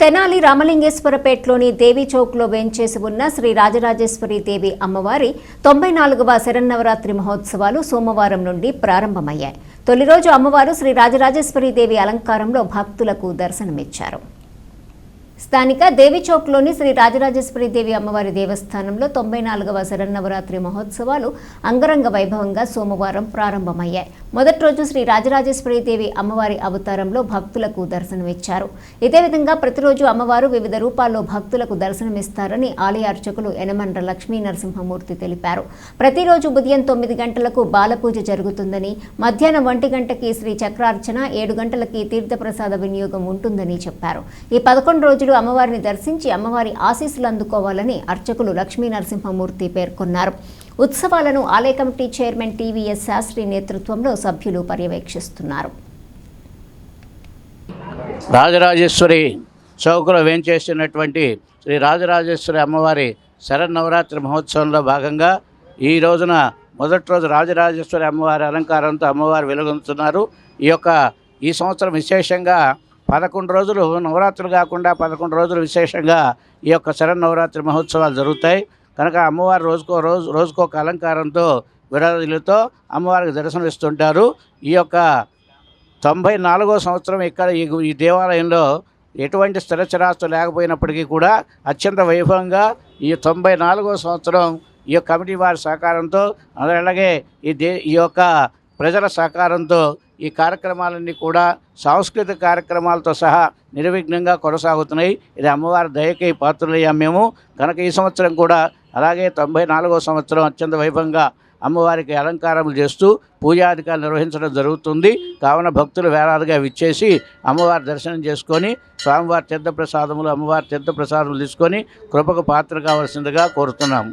తెనాలి రామలింగేశ్వరపేటలోని దేవి చౌక్లో వేంచేసి ఉన్న శ్రీ రాజరాజేశ్వరి దేవి అమ్మవారి తొంభై నాలుగవ శరన్నవరాత్రి మహోత్సవాలు సోమవారం నుండి ప్రారంభమయ్యాయి. తొలి రోజు అమ్మవారు శ్రీ రాజరాజేశ్వరి దేవి అలంకారంలో భక్తులకు దర్శనమిచ్చారు. స్థానిక దేవిచౌక్లోని శ్రీ రాజరాజేశ్వరి దేవి అమ్మవారి దేవస్థానంలో తొంభై నాలుగవ శరన్నవరాత్రి మహోత్సవాలు అంగరంగ వైభవంగా సోమవారం ప్రారంభమయ్యాయి. మొదటి రోజు శ్రీ రాజరాజేశ్వరి దేవి అమ్మవారి అవతారంలో భక్తులకు దర్శనమిచ్చారు. ఇదే విధంగా ప్రతిరోజు అమ్మవారు వివిధ రూపాల్లో భక్తులకు దర్శనమిస్తారని ఆలయ అర్చకులు యనమండ్ర లక్ష్మీ నరసింహమూర్తి తెలిపారు. ప్రతిరోజు ఉదయం తొమ్మిది గంటలకు బాలపూజ జరుగుతుందని మధ్యాహ్నం ఒంటి గంటకి శ్రీ చక్రార్చన ఏడు గంటలకి తీర్థప్రసాద వినియోగం ఉంటుందని చెప్పారు. ఈ పదకొండు రోజులు అమ్మవారిని దర్శించి అమ్మవారి ఆశీస్సులు అందుకోవాలని అర్చకులు లక్ష్మీ నరసింహమూర్తి పేర్కొన్నారు. ఉత్సవాలను ఆలయ కమిటీ చైర్మన్ టీవీఎస్ శాస్త్రి నేతృత్వంలో సభ్యులు పర్యవేక్షిస్తున్నారు. రాజరాజేశ్వరి చౌకలో వేంచేసినటువంటి శ్రీ రాజరాజేశ్వరి అమ్మవారి శరన్నవరాత్రి మహోత్సవంలో భాగంగా ఈ రోజున మొదటి రోజు రాజరాజేశ్వరి అమ్మవారి అలంకారంతో అమ్మవారు వెలుగొందుతున్నారు. ఈ యొక్క ఈ సంవత్సరం విశేషంగా పదకొండు రోజులు నవరాత్రులు కాకుండా పదకొండు రోజులు విశేషంగా ఈ యొక్క శరన్నవరాత్రి మహోత్సవాలు జరుగుతాయి. కనుక అమ్మవారు రోజుకో రోజు రోజుకో అలంకారంతో విరాజులతో అమ్మవారికి దర్శనమిస్తుంటారు ఈ యొక్క తొంభై నాలుగో సంవత్సరం ఇక్కడ ఈ ఈ దేవాలయంలో ఎటువంటి స్థిరచరాస్తు లేకపోయినప్పటికీ కూడా అత్యంత వైభవంగా ఈ తొంభై నాలుగో సంవత్సరం ఈ యొక్క కమిటీ వారి సహకారంతో అలాగే ఈ దే ఈ యొక్క ప్రజల సహకారంతో ఈ కార్యక్రమాలన్నీ కూడా సాంస్కృతిక కార్యక్రమాలతో సహా నిర్విఘ్నంగా కొనసాగుతున్నాయి. ఇది అమ్మవారి దయకై పాత్రలయ్యాం మేము. కనుక ఈ సంవత్సరం కూడా అలాగే తొంభై నాలుగో సంవత్సరం అత్యంత వైభవంగా అమ్మవారికి అలంకారం చేస్తూ పూజాధికారులు నిర్వహించడం జరుగుతుంది. కావున భక్తులు వేలాదిగా విచ్చేసి అమ్మవారి దర్శనం చేసుకొని స్వామివారి తీర్థప్రసాదములు అమ్మవారి తీర్థప్రసాదములు తీసుకొని కృపకు పాత్ర కావలసిందిగా కోరుతున్నాము.